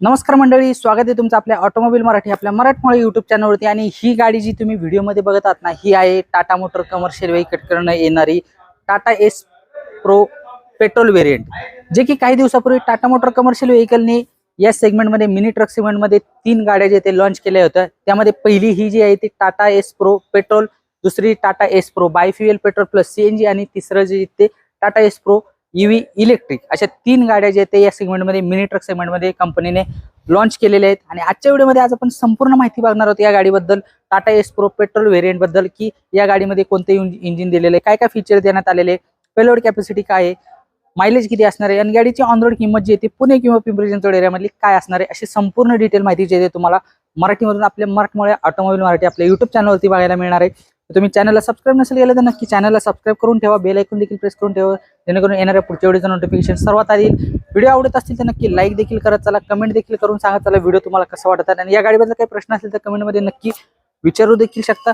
नमस्कार मंडळी स्वागत आहे तुमचं आपल्या ऑटोमोबाईल मराठी आपल्या मराठमोळी युट्यूब चॅनलवरती आणि ही गाडी जी तुम्ही व्हिडिओमध्ये बघत आहात ना ही आहे टाटा मोटर कमर्शियल व्हेकलकडनं येणारी Tata Ace Pro petrol variant जे की काही दिवसापूर्वी टाटा मोटर कमर्शियल व्हेकलने या सेगमेंटमध्ये मिनी ट्रक सेगमेंटमध्ये तीन गाड्या जे ते लॉन्च केल्या होत्या. त्यामध्ये पहिली ही जी आहे ती टाटा एस प्रो पेट्रोल दुसरी Tata Ace Pro bifuel petrol plus CNG आणि तिसरं जे ते Tata Ace Pro EV electric अशा तीन गाड्या जे आहेत या सेगमेंटमध्ये मिनी ट्रक सेगमेंटमध्ये कंपनीने लॉन्च केलेले आहेत. आणि आजच्या व्हिडिओमध्ये आज आपण संपूर्ण माहिती बघणार आहोत या गाडीबद्दल टाटा एस प्रो पेट्रोल व्हेरियंटबद्दल की या गाडीमध्ये कोणते इंजिन दिलेले आहे, काय काय फीचर देण्यात आलेले पेलोड कॅपॅसिटी काय आहे मायलेज किती असणार आहे आणि गाडीची ऑनरोड किंमत जी आहे ती पुणे किंवा पिंपरी चिंचवड एरियामधली काय असणार आहे अशी संपूर्ण डिटेल माहिती जी आहे तुम्हाला मराठीमधून आपल्या मराठमोळ्या ऑटोमोबाईल मराठी आपल्या युट्यूब चॅनलवरती बघायला मिळणार आहे. तुम्ही चॅनलला सबस्क्राईब नसेल केलं तर नक्की चॅनलला सबस्क्राईब करून ठेवा. बेल ऐकून देखील प्रेस करून ठेवा. जेणेकरून येणाऱ्या पुढच्या व्हिडिओचं नोटिफिकेशन सर्वात आधी व्हिडिओ आवडत असतील तर नक्की लाईक देखील करत चला. कमेंट देखील करून सांगा चला. व्हिडिओ तुम्हाला कसा वाटत? आणि या गाडीबद्दल काही प्रश्न असेल तर कमेंटमध्ये नक्की विचारू देखील शकता.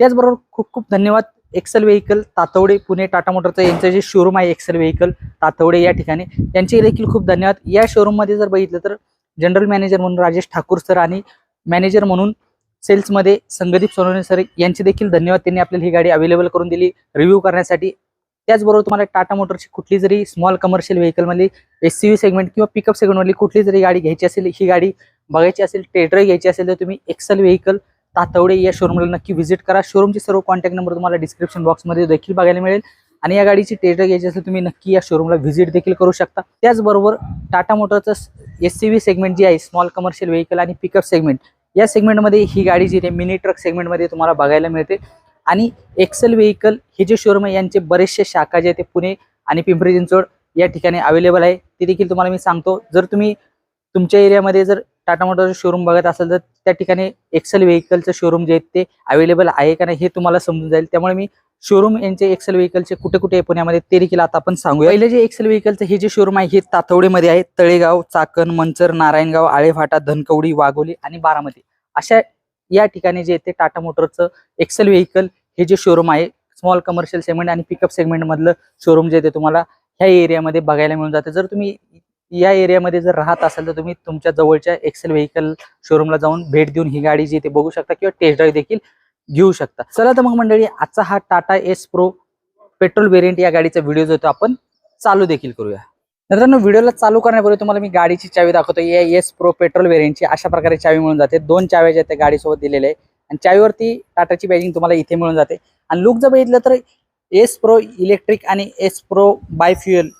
त्याचबरोबर खूप खूप धन्यवाद. एक्सेल व्हेकल तातवडे पुणे टाटा मोटरचं यांचं जे शोरूम आहे एक्सेल व्हेकल तातवडे या ठिकाणी यांचे देखील खूप धन्यवाद. या शोरूममध्ये जर बघितलं तर जनरल मॅनेजर म्हणून राजेश ठाकूर सर आणि मॅनेजर म्हणून सेल्समध्ये संगदीप सोनवणे सर यांचे देखील धन्यवाद. त्यांनी आपल्याला ही गाडी अवेलेबल करून दिली. रिव्ह्यू करण्यासाठी. त्याचबरोबर तुम्हाला टाटा मोटरची कुठली जरी स्मॉल कमर्शियल व्हेकलमधली एस सी सेगमेंट किंवा पिकअप सेगमेंटमधली कुठली जरी गाडी घ्यायची असेल ही गाडी बघायची असेल टेटर घ्यायची असेल तर तुम्ही एक्सेल व्हेकल तातवडे या शोरूमला नक्की व्हिजिट करा. शोरूमचे सर्व कॉन्टॅक्ट नंबर तुम्हाला डिस्क्रिप्शन बॉक्समध्ये देखील बघायला मिळेल. आणि या गाडीची टेटर घ्यायची असेल तुम्ही नक्की या शोरूमला व्हिजिट देखील करू शकता. त्याचबरोबर टाटा मोटरचं एस सी व्ही सेगमेंट जी आहे स्मॉल कमर्शियल व्हेकल आणि पिकअप सेगमेंट या सेगमेंटमध्ये ही गाडी जी आहे मिनी ट्रक सेगमेंटमध्ये तुम्हाला बघायला मिळते. आणि एक्सेल व्हेकल हे जे शोरूम आहे यांचे बरेचसे शाखा जे आहे ते पुणे आणि पिंपरी चिंचवड या ठिकाणी अवेलेबल आहे. ते देखील तुम्हाला मी सांगतो. जर तुम्ही तुमच्या एरियामध्ये जर टाटा मोटरचं शोरूम बघत असाल तर त्या ठिकाणी एक्सेल व्हेकलचं शोरूम जे आहेत ते अवेलेबल आहे का नाही हे तुम्हाला समजून जाईल. त्यामुळे मी शोरूम यांचे एक्सेल व्हेकलचे कुठे कुठे आहे पुण्यामध्ये ते देखील आता आपण सांगूया. पहिले जे एक्सेल व्हेकलचं हे जे शोरूम आहे हे तातवडीमध्ये आहे. तळेगाव चाकण मंचर नारायणगाव आळेफाटा धनकवडी वाघोली आणि बारामती. अशा या ठिकाणी जे ते टाटा मोटरचं एक्सेल व्हेकल हे जे शोरूम आहे स्मॉल कमर्शियल सेगमेंट आणि पिकअप सेगमेंट मधलं शोरूम जे ते तुम्हाला ह्या एरियामध्ये बघायला मिळून जाते. जर तुम्ही या एरियामध्ये जर राहत असाल तर तुम्ही तुमच्या जवळच्या एक्सेल व्हेकल शोरूमला जाऊन भेट देऊन ही गाडी जी ते बघू शकता किंवा टेस्ट ड्राईव्ह देखील घेऊ शकता. चला तर मग मंडळी आजचा हा Tata Ace Pro petrol variant या गाडीचा व्हिडिओ जो तो आपण चालू देखील करूया. मित्रांनो व्हिडिओला चालू करण्यापूर्वी तुम्हाला मी गाडीची चावी दाखवतो या एस प्रो पेट्रोल व्हेरियंटची अशा प्रकारे चावी मिळून जाते. दोन चाव्या ज्या त्या गाडीसोबत दिलेल्या आहे आणि चावीवरती टाटाची बॅजिंग तुम्हाला इथे मिळून जाते. आणि लुक जर बघितलं तर एस प्रो इलेक्ट्रिक आणि एस प्रो बायफ्युएल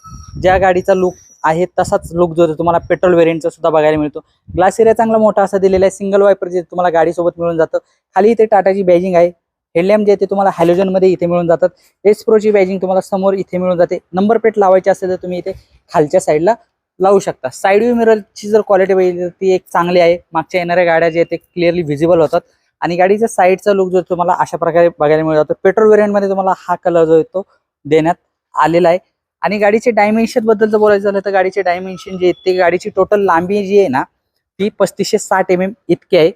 ज्या गाडीचा लुक आहे तसाच लुक जो तुम्हाला पेट्रोल व्हेरियंटचा सुद्धा बघायला मिळतो. ग्लास एरिया चांगला मोठा असा दिलेला आहे सिंगल वायपर जे तुम्हाला गाडीसोबत मिळून जातं. खाली इथे टाटाची बॅजिंग आहे. हेडलॅम्प जे आहे ते तुम्हाला हॅलोजनमध्ये इथे मिळून जातात. एस प्रोची बॅजिंग तुम्हाला समोर इथे मिळून जाते. नंबर प्लेट लावायची असेल तर तुम्ही इथे खालच्या साईडला लावू शकता. साईड व्ह्यू मिररची जर क्वालिटी पाहिजे तर ती एक चांगली आहे. मागच्या येणाऱ्या गाड्या जे आहेत ते क्लिअरली व्हिजिबल होतात. आणि गाडीच्या साईडचा लुक जो तुम्हाला अशा प्रकारे बघायला मिळून जातो पेट्रोल व्हेरियंटमध्ये तुम्हाला हा कलर जो आहे तो देण्यात आलेला आहे. आणि गाडीचे डायमेन्शनबद्दल जर बोलायचं झालं तर गाडीचे डायमेन्शन जे आहेत ते गाडीची टोटल लांबी जी आहे ना ती पस्तीसशे साठ एम एम इतकी आहे.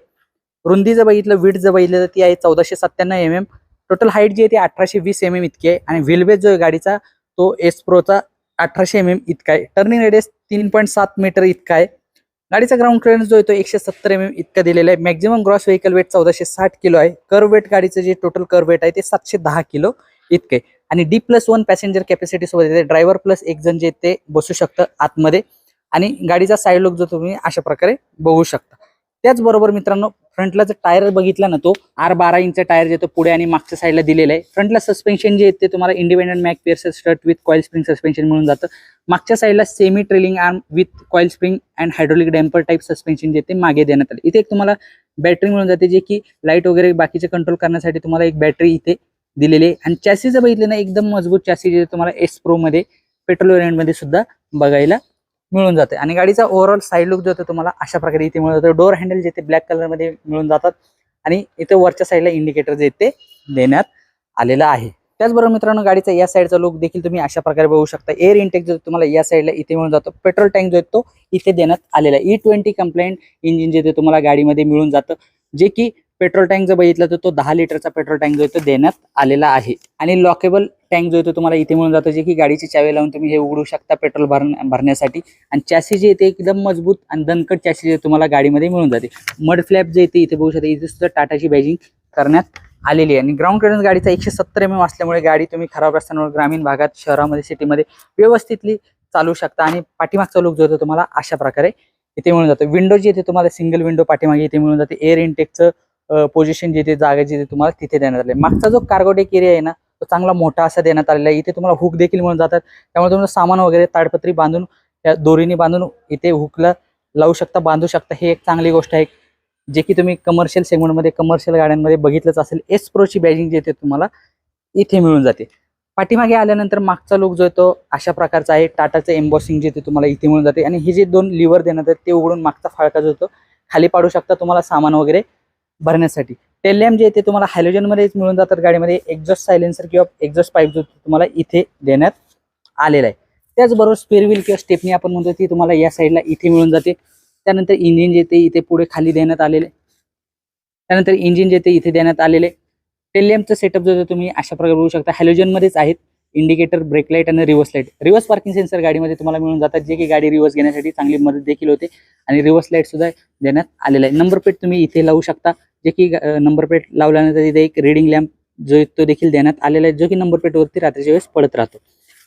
रुंदी जर बघितलं वीट जर बघितलं तर ती आहे चौदाशे सत्त्याण्णव एम एम टोटल हाईट जी आहे ती अठराशे वीस एम एम इतकी आहे. आणि व्हीलबेस जो आहे गाडीचा तो एस प्रोचा अठराशे एम एम इतका आहे. टर्निंग रेडियस तीन पॉईंट सात मीटर इतका आहे. गाडीचा ग्राउंड क्लिअरन्स जो आहे तो एकशे सत्तर एम एम इतका दिलेला आहे. मॅक्झिमम ग्रॉस व्हेकल वेट चौदाशे साठ किलो आहे. कर वेट गाडीचं जे टोटल कर वेट आहे ते सातशे दहा किलो इतके आहे. आणि D plus one passenger capacity सोबत येते. ड्रायव्हर प्लस एक जण जे ते बसू शकतं आतमध्ये. आणि गाडीचा साईड लुक जो तुम्ही अशा प्रकारे बघू शकता. त्याचबरोबर मित्रांनो फ्रंटला जर टायर बघितला ना तो आर बारा इंच टायर जे तो पुढे आणि मागच्या साईडला दिलेला आहे. फ्रंटला सस्पेन्शन जे आहे ते तुम्हाला independent McPherson strut with coil spring suspension मिळून जातं. मागच्या साईडला semi trailing arm with coil spring and hydraulic damper type suspension जे ते मागे देण्यात आले. इथे एक तुम्हाला बॅटरी मिळून जाते जे की लाइट वगैरे बाकीचे कंट्रोल करण्यासाठी तुम्हाला एक बॅटरी इथे दिलेली आहे. आणि चॅसी जर बघितलं ना एकदम मजबूत चॅसी जे तुम्हाला एस प्रो मध्ये पेट्रोल वेरियंटमध्ये सुद्धा बघायला मिळून जाते. आणि गाडीचा ओव्हरऑल साईड लुक जो होतो तुम्हाला अशा प्रकारे इथे मिळून जातो. डोर हँडल जे ते ब्लॅक कलरमध्ये मिळून जातात. आणि इथे वरच्या साईडला इंडिकेटर जे ते देण्यात आलेलं आहे. त्याचबरोबर मित्रांनो गाडीचा या साईडचा लुक देखील तुम्ही अशा प्रकारे बघू शकता. एअर इंटेक जो तुम्हाला या साईडला इथे मिळून जातो. पेट्रोल टँक जो तो इथे देण्यात आलेला आहे. ई ट्वेंटी कंप्लेंट इंजिन जे ते तुम्हाला गाडीमध्ये मिळून जातं. जे की पेट्रोल टँक जर बघितलं तर तो दहा लिटरचा पेट्रोल टँक जो आहे तो देण्यात आलेला आहे. आणि लॉकेबल टँक जो आहे तो तुम्हाला इथे मिळून जातो जे की गाडीची चावी लावून तुम्ही हे उघडू शकता पेट्रोल भर भरण्यासाठी. आणि चॅसी जे येते एकदम मजबूत आणि दणकट चॅसी जे तुम्हाला गाडीमध्ये मिळून जाते. मड फ्लॅप जे येते इथे बघू शकता इथे सुद्धा टाटाची बॅजिंग करण्यात आलेली आहे. आणि ग्राउंड क्लिअरन्स गाडीचा एकशे सत्तर एम एम असल्यामुळे गाडी तुम्ही खराब रस्त्यांवर ग्रामीण भागात शहरामध्ये सिटीमध्ये व्यवस्थितली चालू शकता. आणि पाठीमागचा लुक जो होतो तुम्हाला अशा प्रकारे इथे मिळून जातो. विंडो जी येते तुम्हाला सिंगल विंडो पाठीमागे इथे मिळून जाते. एअर इनटेकचं पोझिशन जिथे येते जागा तुम्हाला तिथे देण्यात आले. मागचा जो कार्गोटेक एरिया आहे ना तो चांगला मोठा असा देण्यात आलेला आहे. इथे तुम्हाला हुक देखील मिळून जातात. त्यामुळे तुम्हाला सामान वगैरे ताडपत्री बांधून त्या दोरीने बांधून इथे हुकला लावू शकता बांधू शकता. ही एक चांगली गोष्ट आहे. जे की तुम्ही कमर्शियल सेगमेंटमध्ये कमर्शियल गाड्यांमध्ये बघितलंच असेल. एस प्रोची बॅजिंग जे ते तुम्हाला इथे मिळून जाते. पाठीमागे आल्यानंतर मागचा लुक जो आहे तो अशा प्रकारचा आहे. टाटाचं एम्बॉसिंग जे ते तुम्हाला इथे मिळून जाते. आणि हे जे दोन लिव्हर देण्यात आहेत ते उघडून मागचा फाळका जो होतो खाली पाडू शकता. तुम्हाला सामान वगैरे भरण्यासाठी. टेलॅम जे ते तुम्हाला हॅलोजनमध्येच मिळून जातात गाडीमध्ये. एक्झॉस्ट सायलेन्सर किंवा एक्झॉस्ट पाईप जो तुम्हाला इथे देण्यात आलेला आहे. त्याचबरोबर स्पेअर किंवा स्टेपनी आपण म्हणतो ती तुम्हाला या साईडला इथे मिळून जाते. त्यानंतर इंजिन जे ते इथे पुढे खाली देण्यात आलेले. त्यानंतर इंजिन जे ते इथे देण्यात आलेले. टेलियमचं सेटअप जो तुम्ही अशा प्रकारे बघू शकता. हॅलोजनमध्येच आहेत. इंडिकेटर ब्रेक लाइट आणि reverse light reverse parking sensor गाडीमध्ये तुम्हाला मिळून जातात जे की गाडी रिव्हर्स घेण्यासाठी चांगली मदत देखील होते. आणि रिव्हर्स लाइट सुद्धा देण्यात आलेला आहे. नंबर प्लेट तुम्ही इथे लावू शकता जे की नंबर प्लेट लावल्यानंतर इथे एक रिडिंग लॅम्प जो तो देखील देण्यात आलेला आहे जो की नंबर प्लेटवरती रात्रीच्या वेळेस पडत राहतो.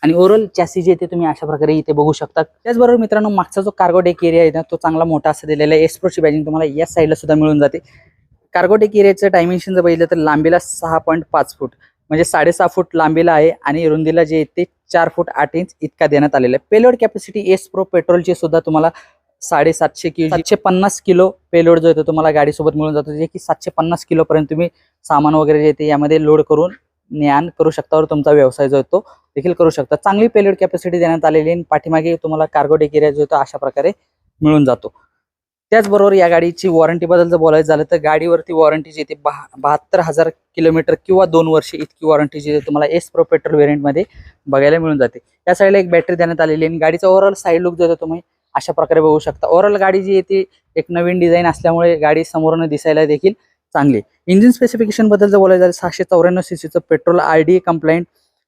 आणि ओव्हरऑल चॅसी जे ते तुम्ही अशा प्रकारे इथे बघू शकता. त्याचबरोबर मित्रांनो मागचा जो कार्गो डेक एरिया आहे ना तो चांगला मोठा असा दिलेला आहे. एस्प्रोची बॅजिंग तुम्हाला या साईडला सुद्धा मिळून जाते. कार्गो डेक एरियाचं डायमेन्शन जर बघितलं तर लांबीला सहा पॉईंट पाच फूट. म्हणजे साडेसहा फूट लांबीला आहे आणि रुंदीला जे आहे ते चार फूट आठ इंच इतका देण्यात आलेला आहे. पेलोड कॅपॅसिटी एस प्रो पेट्रोलची सुद्धा तुम्हाला साडेसातशे किलो सातशे पन्नास किलो पेलोड जो येतो तुम्हाला गाडीसोबत मिळून जातो. जे की सातशे पन्नास किलोपर्यंत तुम्ही सामान वगैरे जे ते यामध्ये लोड करून ज्ञान करू शकता वर तुमचा व्यवसाय जो आहे तो देखील करू शकता. चांगली पेलोड कॅपॅसिटी देण्यात आलेली आहे आणि पाठीमागे तुम्हाला कार्गो डेक एरिया जो येतो अशा प्रकारे मिळून जातो. त्याचबरोबर या गाडीची वॉरंटी बद्दल जर बोलायचं झालं तर गाडीवरती वॉरंटी जी येते बहा बहात्तर हजार किलोमीटर किंवा दोन वर्ष इतकी वॉरंटी जी तुम्हाला एस प्रो पेट्रोल व्हेरियंटमध्ये बघायला मिळून जाते. त्या साईडला एक बॅटरी देण्यात आलेली आहे आणि गाडीचा ओव्हरऑल साईड लुक जो तुम्ही अशा प्रकारे बघू शकता. ओव्हरऑल गाडी जी येते एक नवीन डिझाईन असल्यामुळे गाडी समोरनं दिसायला देखील चांगली इंजिन स्पेसिफिकेशनबद्दल जर बोलायचं झालं सहाशे चौऱ्याण्णव सीसीचं petrol R D compliant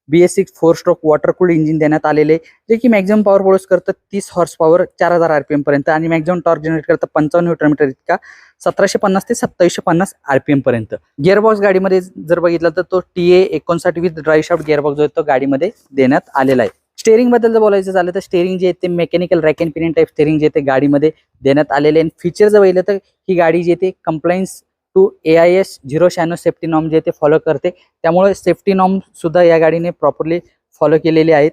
B S six four stroke water cooled engine देण्यात आलेले जे की मॅक्झिमम पॉवर प्रोड्यूस करतं तीस हॉर्स पॉवर चार हजार आरपीएम पर्यंत आणि मॅक्झिमम टॉर्क जनरेट करतं पंचावन्न किलोमीटर इतका सतराशे पन्नास ते सत्तावीसशे पन्नास आरपीएम पर्यंत. गिअरबॉक्स गाडीमध्ये जर बघितलं तर तो टी ए एकोणसाठ विथ ड्राय शाफ्ट गिअरबॉक्स जो आहे तो गाडीमध्ये देण्यात आलेला आहे. स्टेरिंगबद्दल जर बोलायचं झालं तर स्टेरिंग जे आहे ते mechanical rack and pinion type steering जे ते गाडीमध्ये देण्यात आलेले आहे. फीचर जर बघितलं तर ही गाडी जी ते compliance to A I S zero शॅनो safety norm जे ते फॉलो करते. त्यामुळे सेफ्टी नॉर्म सुद्धा या गाडीने प्रॉपरली फॉलो केलेले आहेत.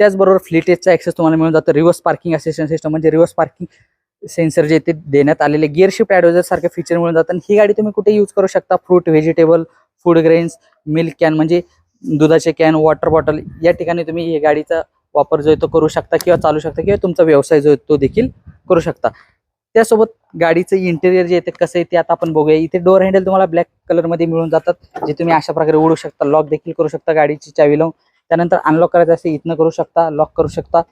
त्याचबरोबर फ्लिटेजचा ॲक्सेस तुम्हाला मिळून जातं. रिव्हर्स पार्किंग असिस्टंट सिस्टम म्हणजे रिव्हर्स पार्किंग सेन्सर जे ते देण्यात आलेले. गिअर शिफ्ट ॲडवायझर सारखे फीचर मिळून जातात. आणि ही गाडी तुम्ही कुठे यूज करू शकता. Fruit vegetable food grains milk can म्हणजे दुधाचे कॅन वॉटर बॉटल या ठिकाणी तुम्ही ही गाडीचा वापर जो आहे तो करू शकता किंवा चालू शकता किंवा तुमचा व्यवसाय जो आहे तो देखील करू शकता. त्यासोबत गाडीचं इंटेरियर जे आहे ते कसं आहे ते आता आपण बघूया. इथे डोअर हँडल तुम्हाला ब्लॅक कलरमध्ये मिळून जातात जे तुम्ही अशा प्रकारे उडू शकता. लॉक देखील करू शकता गाडीची चावी लावून. त्यानंतर अनलॉक करायचं असेल इथनं करू शकता लॉक करू शकता.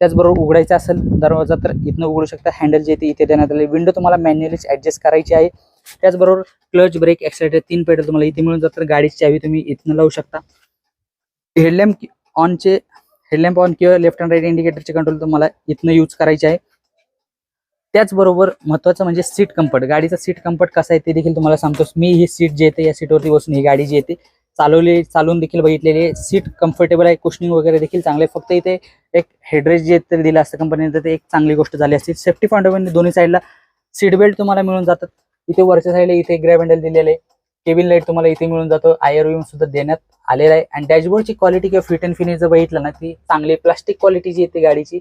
त्याचबरोबर उघडायचं असेल दरवाजा तर इथनं उघडू शकता. हँडल जे ते इथे देण्यात आले विंडो तुम्हाला मॅन्युअलीच ॲडजस्ट करायची आहे. त्याचबरोबर क्लच ब्रेक ॲक्सिलेटर तीन पेडल तुम्हाला इथे मिळून जातात. गाडीची चावी तुम्ही इथनं लावू शकता. हेडलॅम्प ऑनचे हेडलॅम्प ऑन किंवा लेफ्ट अँड राईट इंडिकेटरचे कंट्रोल तुम्हाला इथनं यूज करायचे आहे. त्याचबरोबर महत्वाचं म्हणजे सीट कम्फर्ट गाडीचा सीट कम्फर्ट कसा आहे ते देखील तुम्हाला सांगतो. मी ही सीट जे येते या सीटवरती बसून ही गाडी जी येते चालवली चालवून देखील बघितलेली आहे. सीट कम्फर्टेबल आहे कुशनिंग वगैरे देखील चांगले फक्त इथे एक हेडरेस जे तरी दिलं असतं कंपनीने तर ते एक चांगली गोष्ट झाली असते. सेफ्टी फाउंडेशन दोन्ही साईडला सीट बेल्ट तुम्हाला मिळून जातात. इथे वरच्या साईडला इथे ग्रॅब हँडल दिलेले आहे. केबिन लाइट तुम्हाला इथे मिळून जातो. आयर विम सुद्धा देण्यात आलेला आहे. आणि डॅशबोर्डची क्वालिटी किंवा फिट अँड फिनिश जर बघितलं ना ती चांगली प्लास्टिक क्वालिटी जी येते गाडीची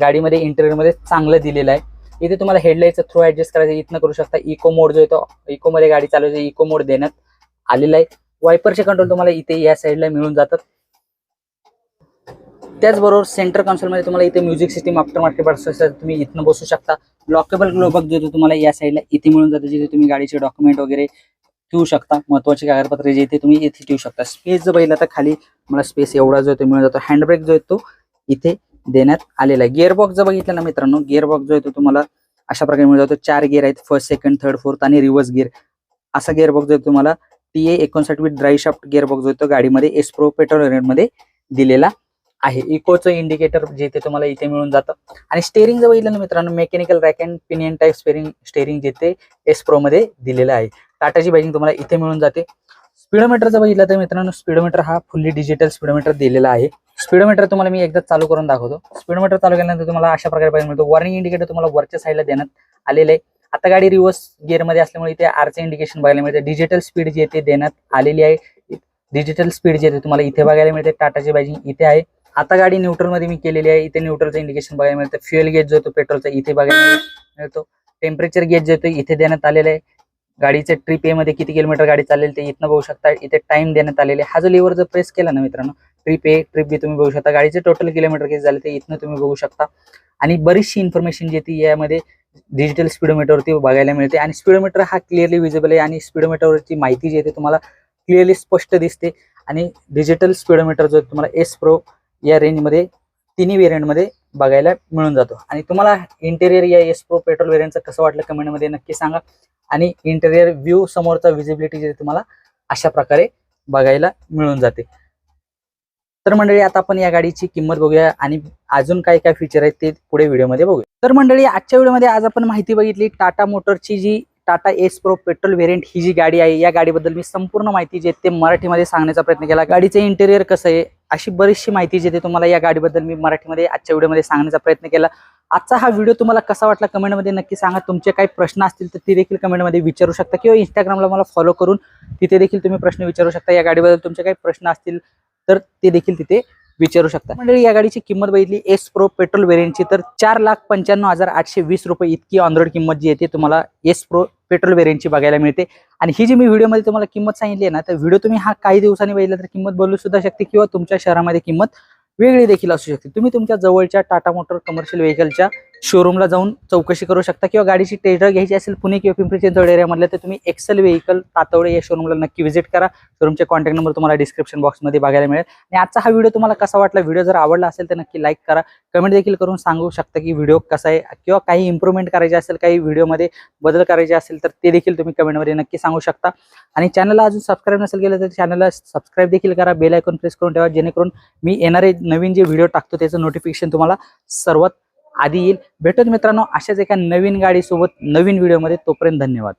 गाडीमध्ये इंटेरियरमध्ये चांगलं दिलेलं आहे. इथे तुम्हाला हेडलाईटचा थ्रू ऍडजस्ट करायचं इथनं करू शकता. इको मोड जो येतो इको मध्ये गाडी चालवायची इको मोड देण्यात आलेला आहे. वायपरचे कंट्रोल तुम्हाला इथे या साईडला मिळून जातात. त्याचबरोबर सेंटर कन्सोलमध्ये तुम्हाला इथे म्युझिक सिस्टीम आफ्टर मार्केट तुम्ही इथनं बसू शकता. लॉकेबल ग्लोबक जो तुम्हाला या साईडला इथे मिळून जातो जिथे तुम्ही गाडीचे डॉक्युमेंट वगैरे ठेवू शकता. महत्त्वाचे कागदपत्रे जे इथे तुम्ही इथे ठेवू शकता. स्पेस जो बघितला तर खाली मला स्पेस एवढा जो आहे मिळून जातो. हँडब्रेक जो येतो इथे देण्यात आलेला आहे. गिअरबॉक्स जर बघितलं ना मित्रांनो गिअरबॉक्स जो आहे तो तुम्हाला अशा प्रकारे मिळून जातो चार गिअर आहेत. फर्स्ट सेकंड थर्ड फोर्थ आणि रिव्हर्स गिअर असा गिअरबॉक्स जो तुम्हाला टी ए एकोणसाठ विथ ड्राई शाफ्ट गिअरबॉक्स जो तो गाडीमध्ये एसप्रो पेट्रोलमध्ये दिलेला आहे. इकोचं इंडिकेटर जे ते तुम्हाला इथे मिळून जातं. आणि स्टेरिंग जर बघितलं ना मित्रांनो mechanical rack and pinion type steering steering जे ते एसमध्ये दिलेलं आहे. टाटाची बाईकिंग तुम्हाला इथे मिळून जाते. स्पीडोमीटर जर बघितलं तर मित्रांनो स्पीडोमीटर हा फुल्ली डिजिटल स्पीडोमीटर दिलेला आहे. स्पीडोमीटर तुम्हाला मी एकदा चालू करून दाखवतो. स्पीडोमीटर चालू केल्यानंतर तुम्हाला अशा प्रकारे पाहिजे मिळतो. वॉर्निंग इंडिकेटर तुम्हाला वरच्या साईडला देण्यात आलेलं आहे. आता गाडी रिव्हर्स गिअरमध्ये असल्यामुळे इथे आरचे इंडिकेशन बघायला मिळते डिजिटल स्पीड जी आहे ते देण्यात आलेली आहे. डिजिटल स्पीड जे आहे तुम्हाला इथे बघायला मिळते. टाटाची बाईकिंग इथे आहे. आता गाडी न्यूट्रलमध्ये मी केलेली आहे. इथे न्यूट्रलचं इंडिकेशन बघायला मिळतं फ्युएल गेज जो तो पेट्रोलचा इथे बघायला मिळतो. टेम्परेचर गेज जो तो इथे देण्यात आलेलं आहे. गाडीचे ट्रिप ए मध्ये किती किलोमीटर गाडी चालेल ते इथनं बघू शकता. इथे टाइम देण्यात आलेले हा जो लिव्हर जर प्रेस केला ना मित्रांनो ट्रिप ए ट्रिप बी तुम्ही बघू शकता. गाडीचे टोटल किलोमीटर किती झाले ते इथनं तुम्ही बघू शकता. आणि बरीचशी इन्फॉर्मेशन जे ती यामध्ये डिजिटल स्पीडोमीटरवरती बघायला मिळते. आणि स्पीडोमीटर हा क्लिअरली विजिबल आहे आणि स्पीडोमीटरवरची माहिती जी आहे ती तुम्हाला क्लिअरली स्पष्ट दिसते. आणि डिजिटल स्पीडोमीटर जो तुम्हाला एस प्रो या रेंजमध्ये तिन्ही व्हेरियंटमध्ये बघायला मिळून जातो. आणि तुम्हाला इंटेरियर या एस प्रो पेट्रोल व्हेरियंटचं कसं वाटलं कमेंटमध्ये नक्की सांगा. आणि इंटेरियर व्ह्यू समोरचा विजिबिलिटी जे तुम्हाला अशा प्रकारे बघायला मिळून जाते. तर मंडळी आता आपण या गाडीची किंमत बघूया आणि अजून काय काय फीचर आहेत ते पुढे व्हिडिओमध्ये बघूया. तर मंडळी आजच्या व्हिडिओमध्ये आज आपण माहिती बघितली टाटा मोटरची जी Tata Ace pro petrol variant ही जी गाडी आहे या गाडीबद्दल मी संपूर्ण माहिती जे आहे ते मराठीमध्ये सांगण्याचा प्रयत्न केला. गाडीचं इंटेरियर कसं आहे? अशी बरीचशी माहिती जी ते तुम्हाला या गाडीबद्दल मी मराठीमध्ये आजच्या व्हिडिओमध्ये सांगण्याचा प्रयत्न केला. आजचा हा व्हिडिओ तुम्हाला कसा वाटला कमेंटमध्ये नक्की सांगा. तुमचे काही प्रश्न असतील तर ते देखील कमेंटमध्ये विचारू शकता किंवा इंस्टाग्रामला मला फॉलो करून तिथे देखील तुम्ही प्रश्न विचारू शकता. या गाडीबद्दल तुमचे काही प्रश्न असतील तर ते देखील तिथे विचारू शकता. म्हणजे या गाडीची किंमत बघितली एस प्रो पेट्रोल व्हेरियंटची तर चार लाख पंच्याण्णव हजार आठशे वीस रुपये इतकी ऑन रोड किंमत जी येते तुम्हाला एस प्रो पेट्रोल व्हेरियंटची बघायला मिळते. आणि ही जी मी व्हिडिओमध्ये तुम्हाला किंमत सांगितली आहे ना तर व्हिडिओ तुम्ही हा काही दिवसांनी बघितला तर किंमत बोलू सुद्धा शकते किंवा तुमच्या शहरामध्ये किंमत वेगळी देखील असू शकते. तुम्ही तुमच्या जवळच्या टाटा मोटर कमर्शियल व्हेकलच्या शोरूमला जाऊन चौकशी करू शकता किंवा गाडीची टेस्टर घ्यायची असेल पुणे किंवा पिंपरी चिंचवड एरियामधलं तर तुम्ही एक्सेल व्हेकल तातवडे या शोरूमला नक्की व्हिजिट करा. शोरूमचे कॉन्टॅक्ट नंबर तुम्हाला डिस्क्रिप्शन बॉक्समध्ये बघायला मिळेल. आणि आजचा हा व्हिडिओ तुम्हाला कसा वाटला व्हिडिओ जर आवडला असेल तर नक्की लाईक करा. कमेंट देखील करून सांगू शकता की व्हिडिओ कसा आहे किंवा काही इम्प्रूव्हमेंट करायचे असेल काही व्हिडिओमध्ये बदल करायचे असेल तर ते देखील तुम्ही कमेंटमध्ये नक्की सांगू शकता. आणि चॅनलला अजून सबस्क्राईब नसेल केलं तर चॅनलला सबस्क्राईब देखील करा. बेल आयकॉन प्रेस करून ठेवा जेणेकरून मी येणारे नवीन जे व्हिडिओ टाकतो त्याचं नोटिफिकेशन तुम्हाला सर्वात आधी येईल. भेटत मित्रांनो अशाच एका नवीन गाडीसोबत नवीन व्हिडिओमध्ये. तोपर्यंत धन्यवाद.